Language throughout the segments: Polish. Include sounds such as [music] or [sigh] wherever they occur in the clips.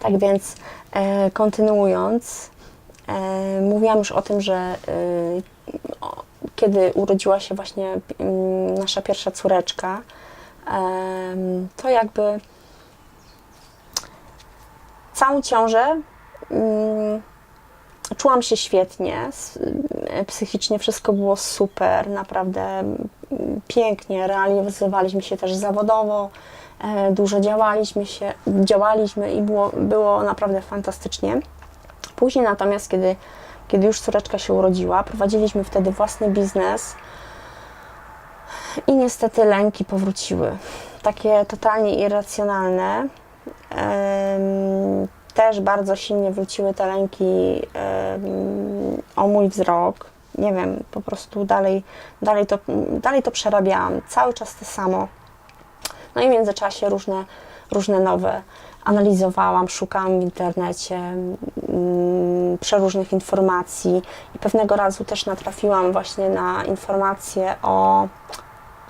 Tak więc e, kontynuując, e, mówiłam już o tym, że e, o, kiedy urodziła się właśnie mm, nasza pierwsza córeczka, em, to jakby całą ciążę mm, czułam się świetnie, y, psychicznie wszystko było super, naprawdę mm, pięknie, realizowaliśmy się też zawodowo, e, dużo działaliśmy się, działaliśmy i było, było naprawdę fantastycznie. Później natomiast, kiedy, kiedy już córeczka się urodziła, prowadziliśmy wtedy własny biznes i niestety lęki powróciły. Takie totalnie irracjonalne. Też bardzo silnie wróciły te lęki o mój wzrok. Nie wiem, po prostu dalej, dalej, to, dalej to przerabiałam. Cały czas to samo. No i w międzyczasie różne, różne nowe analizowałam, szukałam w internecie mm, przeróżnych informacji i pewnego razu też natrafiłam właśnie na informacje o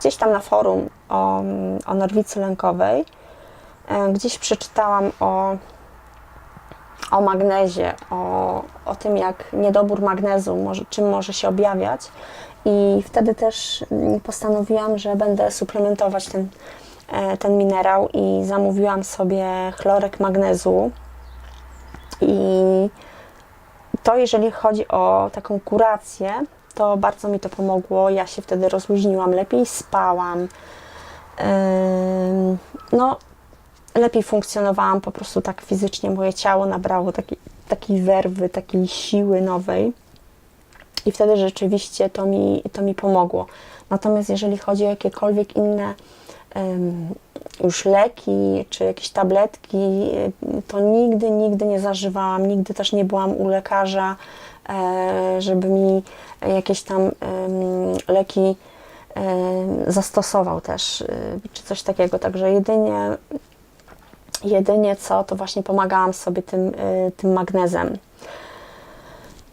gdzieś tam na forum o, o nerwicy lękowej. E, Gdzieś przeczytałam o, o magnezie, o, o tym, jak niedobór magnezu, może, czym może się objawiać. I wtedy też mm, postanowiłam, że będę suplementować ten, ten minerał i zamówiłam sobie chlorek magnezu. I to, jeżeli chodzi o taką kurację, to bardzo mi to pomogło. Ja się wtedy rozluźniłam, lepiej spałam. No, lepiej funkcjonowałam po prostu tak fizycznie. Moje ciało nabrało takiej, takiej werwy, takiej siły nowej. I wtedy rzeczywiście to mi, to mi pomogło. Natomiast jeżeli chodzi o jakiekolwiek inne już leki czy jakieś tabletki, y, to nigdy, nigdy nie zażywałam, nigdy też nie byłam u lekarza, e, żeby mi jakieś tam leki zastosował też, y, czy coś takiego. Także jedynie, jedynie co, to właśnie pomagałam sobie tym, y, tym magnezem.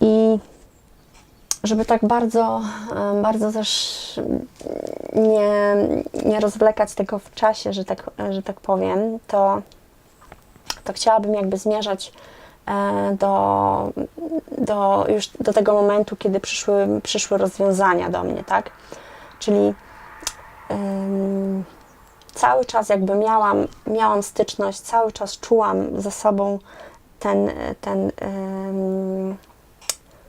I żeby tak bardzo, em, bardzo też nie, nie rozwlekać tego w czasie, że tak, że tak powiem, to, to chciałabym jakby zmierzać e, do, do, już do tego momentu, kiedy przyszły, przyszły rozwiązania do mnie, tak? Czyli cały czas jakby miałam, miałam styczność, cały czas czułam za sobą ten, ten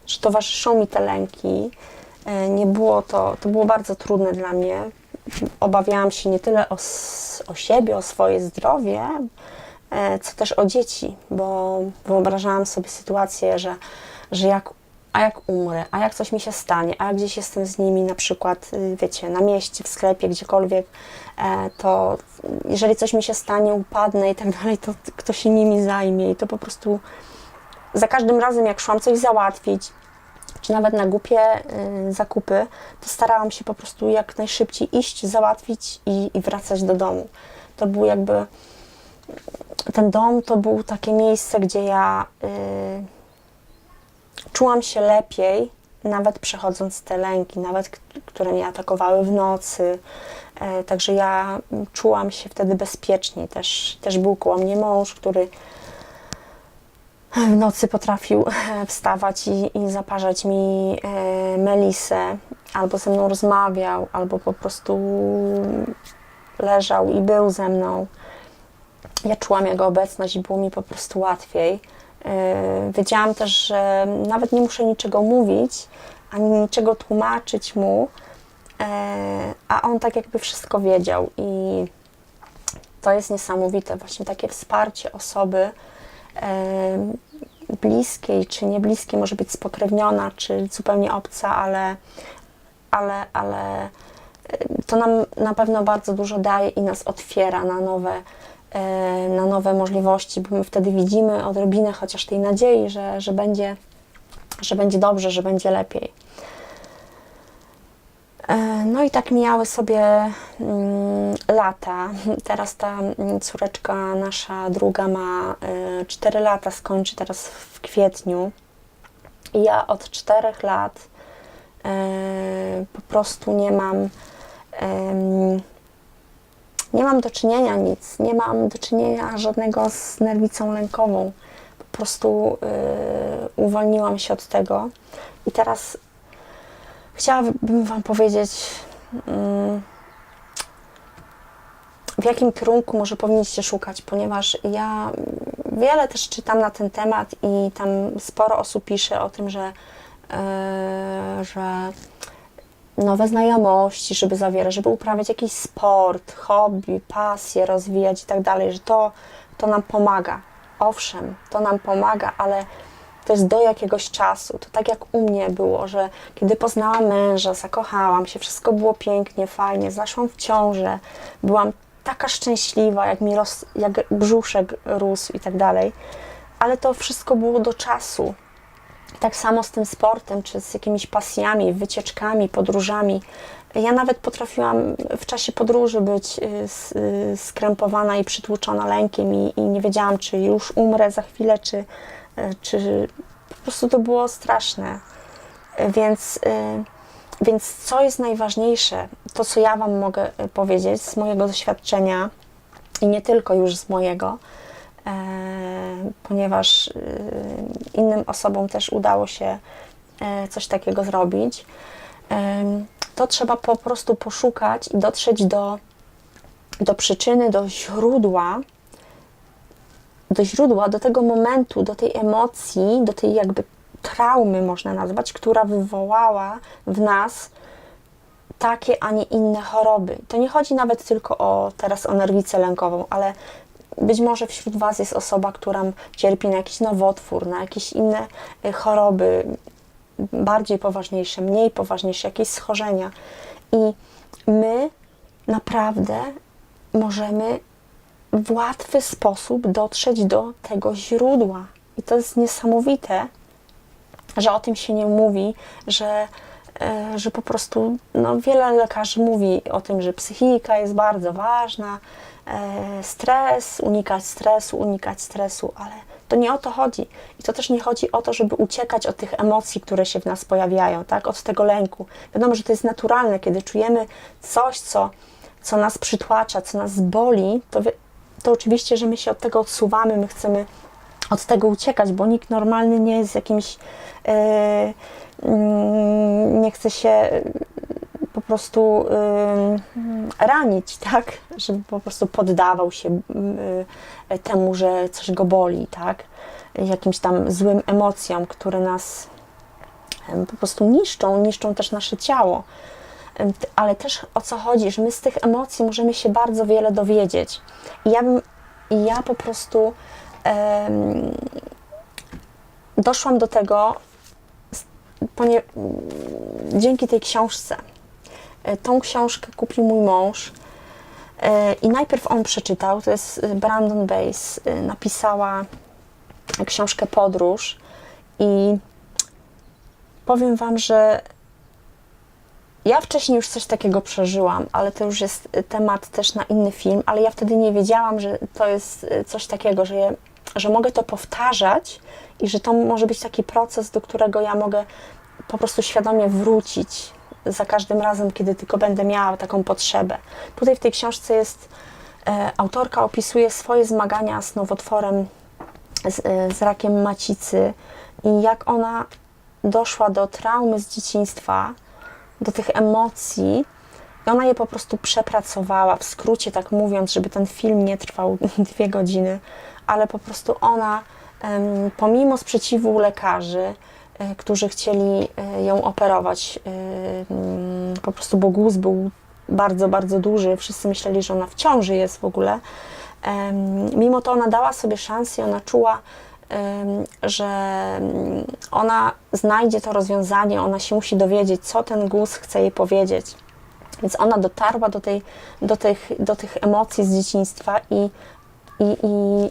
że towarzyszą mi te lęki. E, Nie było to, to było bardzo trudne dla mnie. Obawiałam się nie tyle o, o siebie, o swoje zdrowie, e, co też o dzieci, bo wyobrażałam sobie sytuację, że, że jak, a jak umrę, a jak coś mi się stanie, a gdzieś jestem z nimi, na przykład, y, wiecie, na mieście, w sklepie, gdziekolwiek, e, to jeżeli coś mi się stanie, upadnę i tak [laughs] dalej, to kto się nimi zajmie i to po prostu za każdym razem, jak szłam coś załatwić, czy nawet na głupie y, zakupy, to starałam się po prostu jak najszybciej iść, załatwić i, i wracać do domu. To był jakby. Ten dom to było takie miejsce, gdzie ja y, czułam się lepiej, nawet przechodząc te lęki, nawet które mnie atakowały w nocy. E, także ja czułam się wtedy bezpieczniej. Też, też był koło mnie mąż, który w nocy potrafił e, wstawać i, i zaparzać mi e, melisę, albo ze mną rozmawiał, albo po prostu leżał i był ze mną. Ja czułam jego obecność i było mi po prostu łatwiej. E, Wiedziałam też, że nawet nie muszę niczego mówić, ani niczego tłumaczyć mu, a on tak jakby wszystko wiedział i to jest niesamowite, właśnie takie wsparcie osoby, bliskiej czy niebliskiej, może być spokrewniona, czy zupełnie obca, ale, ale, ale e, to nam na pewno bardzo dużo daje i nas otwiera na nowe, e, na nowe możliwości, bo my wtedy widzimy odrobinę chociaż tej nadziei, że, że, będzie, że będzie dobrze, że będzie lepiej. E, No i tak mijały sobie mm, lata. Teraz ta mm, córeczka nasza druga ma y, 4 lata, skończy teraz w kwietniu. I ja od 4 lat e, po prostu nie mam nie mam do czynienia nic, nie mam do czynienia żadnego z nerwicą lękową. Po prostu uwolniłam się od tego i teraz chciałabym Wam powiedzieć, yy, w jakim kierunku może powinniście szukać, ponieważ ja wiele też czytam na ten temat i tam sporo osób pisze o tym, że, yy, że nowe znajomości, żeby zawierać, żeby uprawiać jakiś sport, hobby, pasję rozwijać i tak dalej, że to, to nam pomaga. Owszem, to nam pomaga, ale to jest do jakiegoś czasu. To tak jak u mnie było, że kiedy poznałam męża, zakochałam się, wszystko było pięknie, fajnie, zaszłam w ciążę, byłam taka szczęśliwa, jak mi roz, jak brzuszek rósł i tak dalej, ale to wszystko było do czasu. Tak samo z tym sportem, czy z jakimiś pasjami, wycieczkami, podróżami. Ja nawet potrafiłam w czasie podróży być y, y, skrępowana i przytłoczona lękiem i, i nie wiedziałam, czy już umrę za chwilę, czy, czy po prostu to było straszne. Y, Więc, y, więc co jest najważniejsze, to co ja Wam mogę powiedzieć z mojego doświadczenia i nie tylko już z mojego, e, ponieważ e, innym osobom też udało się e, coś takiego zrobić, e, to trzeba po prostu poszukać i dotrzeć do, do przyczyny, do źródła, do źródła, do tego momentu, do tej emocji, do tej jakby traumy, można nazwać, która wywołała w nas takie, a nie inne choroby. To nie chodzi nawet tylko o teraz o nerwicę lękową, ale być może wśród Was jest osoba, która cierpi na jakiś nowotwór, na jakieś inne y, choroby, bardziej poważniejsze, mniej poważniejsze, jakieś schorzenia. I my naprawdę możemy w łatwy sposób dotrzeć do tego źródła. I to jest niesamowite, że o tym się nie mówi, że, e, że po prostu no, wiele lekarzy mówi o tym, że psychika jest bardzo ważna, e, stres, unikać stresu, unikać stresu, ale to nie o to chodzi. I to też nie chodzi o to, żeby uciekać od tych emocji, które się w nas pojawiają, tak? od tego lęku. Wiadomo, że to jest naturalne, kiedy czujemy coś, co, co nas przytłacza, co nas boli, to, to oczywiście, że my się od tego odsuwamy, my chcemy od tego uciekać, bo nikt normalny nie jest jakimś, e, mm, nie chce się e, po prostu e, ranić, tak, żeby po prostu poddawał się e, temu, że coś go boli, tak, jakimś tam złym emocjom, które nas em, po prostu niszczą, niszczą też nasze ciało. Ale też o co chodzi, że my z tych emocji możemy się bardzo wiele dowiedzieć. I ja, bym, ja po prostu em, doszłam do tego ponie, dzięki tej książce. E, Tą książkę kupił mój mąż e, i najpierw on przeczytał, to jest e, Brandon Bass, napisała książkę Podróż i powiem Wam, że ja wcześniej już coś takiego przeżyłam, ale to już jest y, temat też na inny film, ale ja wtedy nie wiedziałam, że to jest y, coś takiego, że, je, że mogę to powtarzać i że to może być taki proces, do którego ja mogę po prostu świadomie wrócić za każdym razem, kiedy tylko będę miała taką potrzebę. Tutaj w tej książce jest, e, autorka opisuje swoje zmagania z nowotworem, z, e, z rakiem macicy i jak ona doszła do traumy z dzieciństwa, do tych emocji i ona je po prostu przepracowała, w skrócie tak mówiąc, żeby ten film nie trwał [laughs] dwie godziny, ale po prostu ona pomimo sprzeciwu lekarzy, e, którzy chcieli e, ją operować, e, mm, po prostu bo guz był bardzo, bardzo duży, wszyscy myśleli, że ona w ciąży jest w ogóle. Mimo to ona dała sobie szansę ona czuła, że ona znajdzie to rozwiązanie, ona się musi dowiedzieć, co ten guz chce jej powiedzieć. Więc ona dotarła do, tej, do, tych, do tych emocji z dzieciństwa i, i, i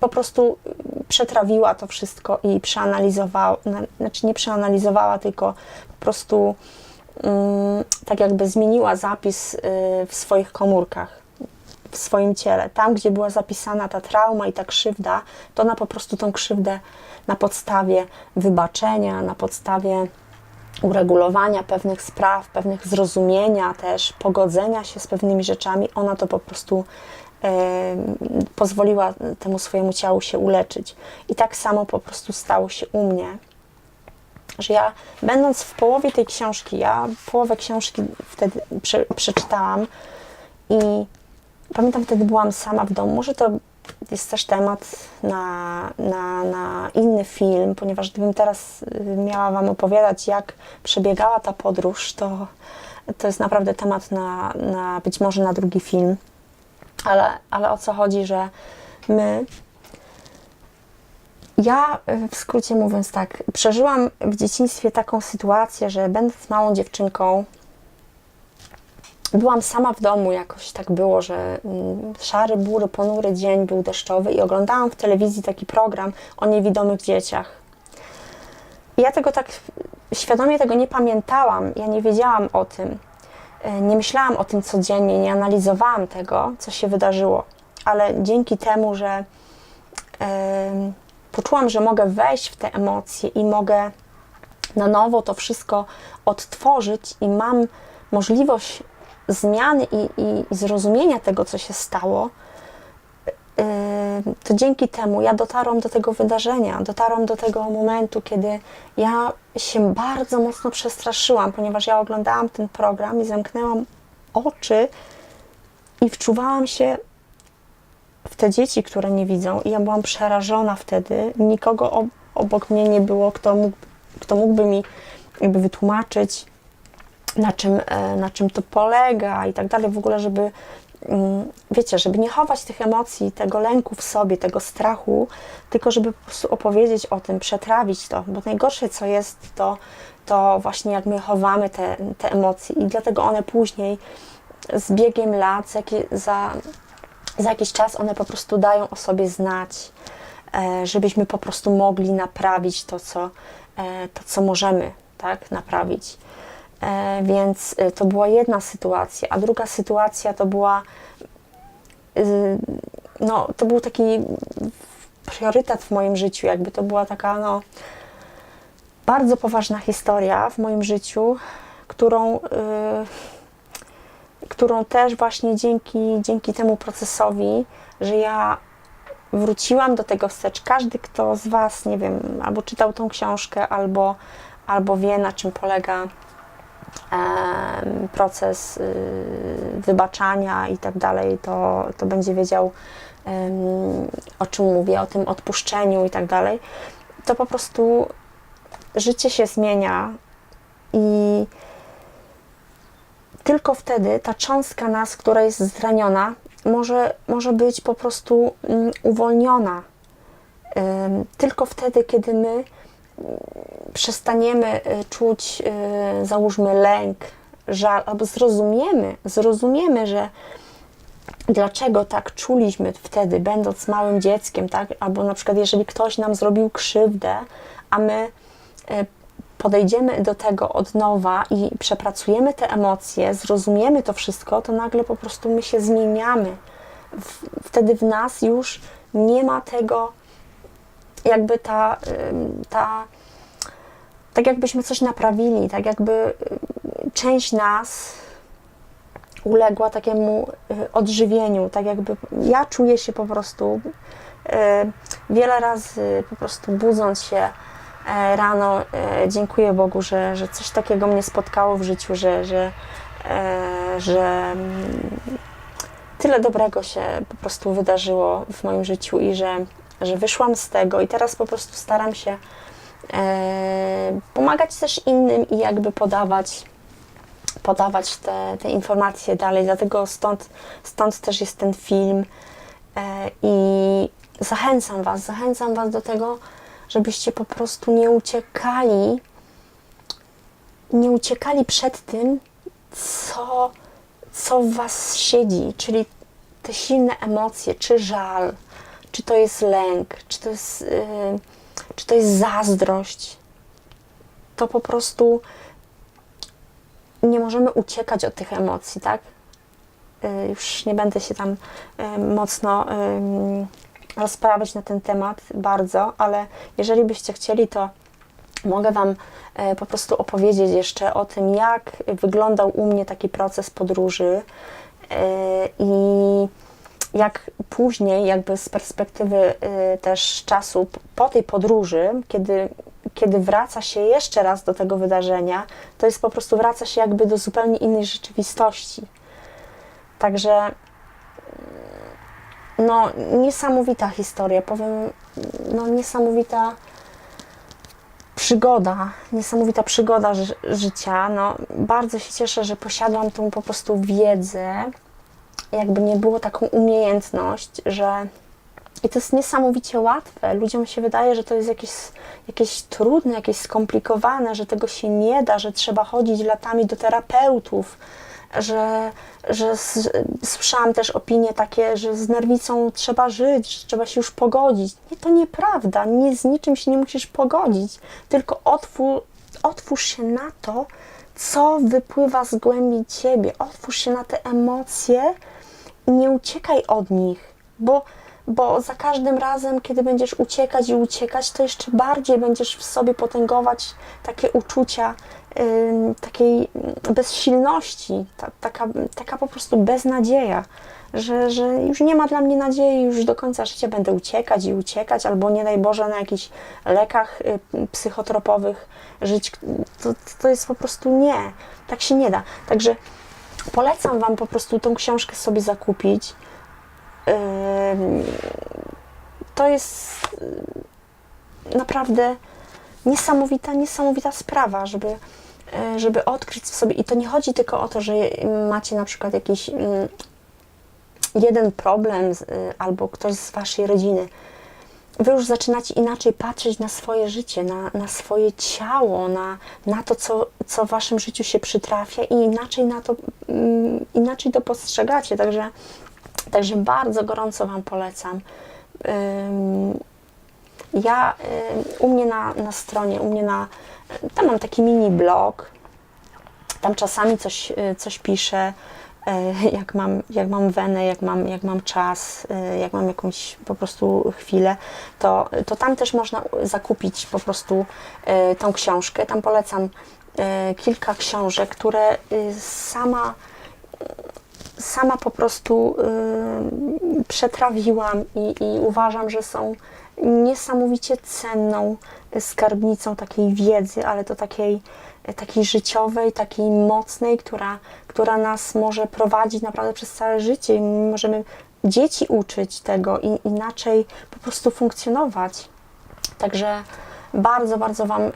po prostu przetrawiła to wszystko i przeanalizowała, na- znaczy nie przeanalizowała, tylko po prostu tak jakby zmieniła zapis y, w swoich komórkach w swoim ciele. Tam, gdzie była zapisana ta trauma i ta krzywda, to ona po prostu tą krzywdę na podstawie wybaczenia, na podstawie uregulowania pewnych spraw, pewnych zrozumienia też, pogodzenia się z pewnymi rzeczami, ona to po prostu e, pozwoliła temu swojemu ciału się uleczyć. I tak samo po prostu stało się u mnie, że ja będąc w połowie tej książki, ja połowę książki wtedy prze, przeczytałam i pamiętam wtedy byłam sama w domu. Może to jest też temat na, na, na inny film, ponieważ gdybym teraz y, miała Wam opowiadać, jak przebiegała ta podróż, to, to jest naprawdę temat na, na być może na drugi film. Ale, ale o co chodzi, że my. Ja y, w skrócie mówiąc tak, przeżyłam w dzieciństwie taką sytuację, że będąc małą dziewczynką, byłam sama w domu, jakoś tak było, że mm, szary, bury, ponury dzień był deszczowy i oglądałam w telewizji taki program o niewidomych dzieciach. I ja tego tak świadomie tego nie pamiętałam, ja nie wiedziałam o tym. E, nie myślałam o tym codziennie, nie analizowałam tego, co się wydarzyło, ale dzięki temu, że e, poczułam, że mogę wejść w te emocje i mogę na nowo to wszystko odtworzyć i mam możliwość zmiany i, i, zrozumienia tego, co się stało, yy, to dzięki temu ja dotarłam do tego wydarzenia, dotarłam do tego momentu, kiedy ja się bardzo mocno przestraszyłam, ponieważ ja oglądałam ten program i zamknęłam oczy i wczuwałam się w te dzieci, które nie widzą, i ja byłam przerażona wtedy. Nikogo obok mnie nie było, kto, kto mógłby mi jakby wytłumaczyć, na czym, e, na czym to polega i tak dalej, w ogóle, żeby mm, wiecie, żeby nie chować tych emocji, tego lęku w sobie, tego strachu, tylko żeby po prostu opowiedzieć o tym, przetrawić to, bo najgorsze co jest to, to właśnie jak my chowamy te, te emocje i dlatego one później z biegiem lat, za, za, za jakiś czas one po prostu dają o sobie znać, e, żebyśmy po prostu mogli naprawić to, co, e, to, co możemy tak, naprawić. E, więc e, to była jedna sytuacja, a druga sytuacja to była, no, to był taki priorytet w moim życiu, jakby to była taka, no, bardzo poważna historia w moim życiu, którą, y, którą też właśnie dzięki, dzięki temu procesowi, że ja wróciłam do tego wstecz. Każdy, kto z Was, nie wiem, albo czytał tą książkę, albo, albo wie, na czym polega proces y, wybaczania i tak dalej, to, to będzie wiedział, o czym mówię, o tym odpuszczeniu i tak dalej, to po prostu życie się zmienia i tylko wtedy ta cząstka nas, która jest zraniona, może, może być po prostu mm, uwolniona. Tylko wtedy, kiedy my przestaniemy y, czuć, y, załóżmy, lęk, żal, albo zrozumiemy, zrozumiemy, że dlaczego tak czuliśmy wtedy, będąc małym dzieckiem, tak? Albo na przykład, jeżeli ktoś nam zrobił krzywdę, a my y, podejdziemy do tego od nowa i przepracujemy te emocje, zrozumiemy to wszystko, to nagle po prostu my się zmieniamy. Wtedy w nas już nie ma tego, jakby ta, ta tak jakbyśmy coś naprawili, tak jakby część nas uległa takiemu y, odżywieniu, tak jakby ja czuję się po prostu y, wiele razy po prostu budząc się e, rano, e, dziękuję Bogu, że, że coś takiego mnie spotkało w życiu, że, że, e, że mm, tyle dobrego się po prostu wydarzyło w moim życiu i że, że wyszłam z tego i teraz po prostu staram się E, pomagać też innym i jakby podawać, podawać te, te informacje dalej. Dlatego stąd, stąd też jest ten film e, i zachęcam Was, zachęcam Was do tego, żebyście po prostu nie uciekali, nie uciekali przed tym, co, co w Was siedzi, czyli te silne emocje, czy żal, czy to jest lęk, czy to jest. Yy, czy to jest zazdrość, to po prostu nie możemy uciekać od tych emocji, tak? Y, już nie będę się tam y, mocno rozprawiać na ten temat bardzo, ale jeżeli byście chcieli, to mogę Wam po prostu opowiedzieć jeszcze o tym, jak wyglądał u mnie taki proces podróży i jak później, jakby z perspektywy e, też czasu po tej podróży, kiedy, kiedy wraca się jeszcze raz do tego wydarzenia, to jest po prostu wraca się jakby do zupełnie innej rzeczywistości. Także no, niesamowita historia, powiem, no niesamowita przygoda, niesamowita przygoda ży życia. No, bardzo się cieszę, że posiadłam tą po prostu wiedzę, jakby nie było taką umiejętność, że i to jest niesamowicie łatwe. Ludziom się wydaje, że to jest jakieś, jakieś trudne, jakieś skomplikowane, że tego się nie da, że trzeba chodzić latami do terapeutów, że, że słyszałam też opinie takie, że z nerwicą trzeba żyć, że trzeba się już pogodzić. Nie, to nieprawda. Nie, z niczym się nie musisz pogodzić, tylko otwórz, otwórz się na to, co wypływa z głębi ciebie. Otwórz się na te emocje nie uciekaj od nich, bo bo za każdym razem, kiedy będziesz uciekać i uciekać, to jeszcze bardziej będziesz w sobie potęgować takie uczucia takiej bezsilności, ta, taka, taka po prostu beznadzieja, że, że już nie ma dla mnie nadziei, już do końca życia będę uciekać i uciekać, albo nie daj Boże na jakichś lekach yy, psychotropowych żyć. To, to jest po prostu nie. Tak się nie da. Także polecam Wam po prostu tą książkę sobie zakupić to jest naprawdę niesamowita, niesamowita sprawa, żeby, e, żeby odkryć w sobie. I to nie chodzi tylko o to, że macie na przykład jakiś jeden problem y, albo ktoś z waszej rodziny. Wy już zaczynacie inaczej patrzeć na swoje życie, na, na swoje ciało, na, na to, co, co w waszym życiu się przytrafia i inaczej na to, mm, inaczej to postrzegacie. Także Także bardzo gorąco Wam polecam. Ja u mnie na, na stronie, u mnie na. Tam mam taki mini blog. Tam czasami coś, y, coś piszę, jak mam, jak mam wenę, jak mam, jak mam czas, y, jak mam jakąś po prostu chwilę, to, to tam też można zakupić po prostu tą książkę. Tam polecam kilka książek, które sama sama po prostu y, przetrawiłam i, i uważam, że są niesamowicie cenną skarbnicą takiej wiedzy, ale to takiej, takiej życiowej, takiej mocnej, która, która nas może prowadzić naprawdę przez całe życie i możemy dzieci uczyć tego i inaczej po prostu funkcjonować. Także bardzo, bardzo Wam y,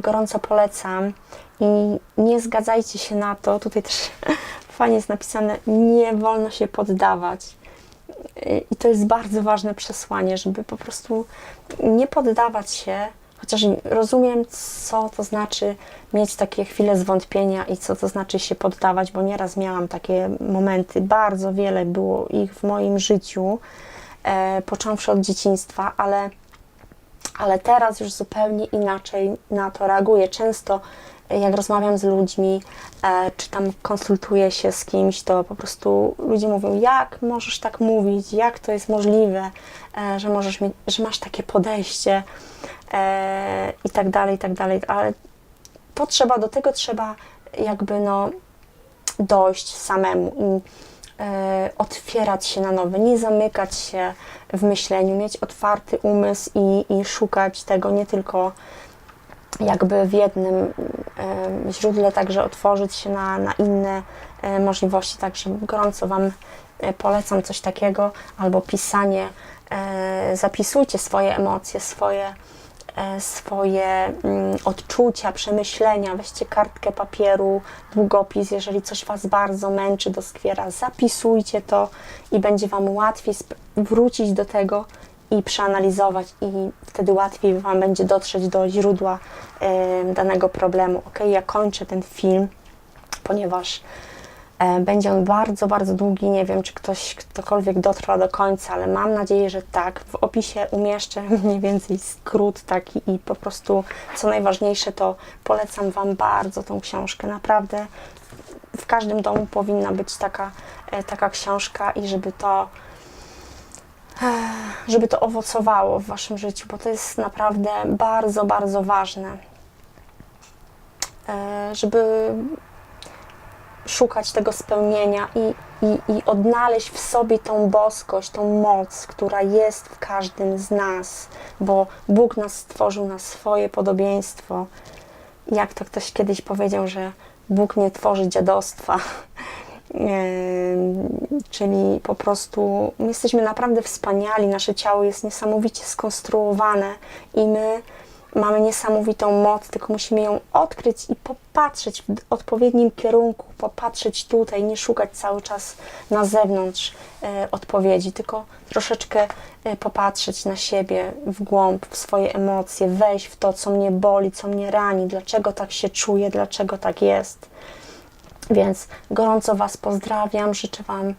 gorąco polecam i nie zgadzajcie się na to. Tutaj też [laughs] fajnie jest napisane, nie wolno się poddawać. I to jest bardzo ważne przesłanie, żeby po prostu nie poddawać się, chociaż rozumiem, co to znaczy mieć takie chwile zwątpienia i co to znaczy się poddawać, bo nieraz miałam takie momenty, bardzo wiele było ich w moim życiu, e, począwszy od dzieciństwa, ale, ale teraz już zupełnie inaczej na to reaguję. Często jak rozmawiam z ludźmi, e, czy tam konsultuję się z kimś, to po prostu ludzie mówią, jak możesz tak mówić, jak to jest możliwe, e, że, możesz mieć, że masz takie podejście e, i tak dalej, i tak dalej, ale to trzeba, do tego trzeba jakby no dojść samemu i otwierać się na nowe, nie zamykać się w myśleniu, mieć otwarty umysł i, i szukać tego nie tylko jakby w jednym źródle także otworzyć się na, na inne e, możliwości. Także gorąco Wam e, polecam coś takiego, albo pisanie. E, zapisujcie swoje emocje, swoje, swoje mm, odczucia, przemyślenia. Weźcie kartkę papieru, długopis. Jeżeli coś Was bardzo męczy, doskwiera, zapisujcie to i będzie Wam łatwiej wrócić do tego i przeanalizować i wtedy łatwiej Wam będzie dotrzeć do źródła danego problemu. Ok, ja kończę ten film, ponieważ będzie on bardzo, bardzo długi. Nie wiem, czy ktoś, ktokolwiek dotrwa do końca, ale mam nadzieję, że tak. W opisie umieszczę [laughs] mniej więcej skrót taki i po prostu co najważniejsze to polecam Wam bardzo tą książkę. Naprawdę w każdym domu powinna być taka, y, taka książka i żeby to żeby to owocowało w Waszym życiu, bo to jest naprawdę bardzo, bardzo ważne. e, żeby szukać tego spełnienia i, i, i odnaleźć w sobie tą boskość, tą moc, która jest w każdym z nas, bo Bóg nas stworzył na swoje podobieństwo. Jak to ktoś kiedyś powiedział, że Bóg nie tworzy dziadostwa. [laughs] Em, Czyli po prostu my jesteśmy naprawdę wspaniali, nasze ciało jest niesamowicie skonstruowane i my mamy niesamowitą moc, tylko musimy ją odkryć i popatrzeć w odpowiednim kierunku, popatrzeć tutaj, nie szukać cały czas na zewnątrz e, odpowiedzi, tylko troszeczkę e, popatrzeć na siebie w głąb, w swoje emocje, wejść w to, co mnie boli, co mnie rani, dlaczego tak się czuję, dlaczego tak jest. Więc gorąco Was pozdrawiam, życzę Wam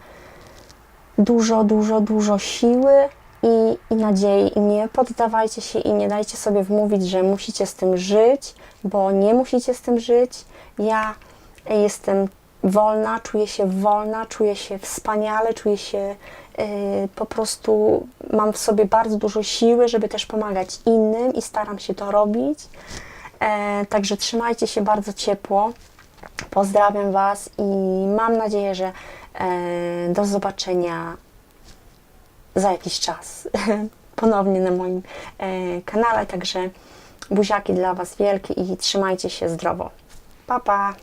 dużo, dużo, dużo siły i, i nadziei. I nie poddawajcie się i nie dajcie sobie wmówić, że musicie z tym żyć, bo nie musicie z tym żyć. Ja jestem wolna, czuję się wolna, czuję się wspaniale, czuję się yy, po prostu, mam w sobie bardzo dużo siły, żeby też pomagać innym i staram się to robić. E, także trzymajcie się bardzo ciepło. Pozdrawiam Was i mam nadzieję, że e, do zobaczenia za jakiś czas [laughs] ponownie na moim e, kanale. Także buziaki dla Was wielkie i trzymajcie się zdrowo. Pa, pa!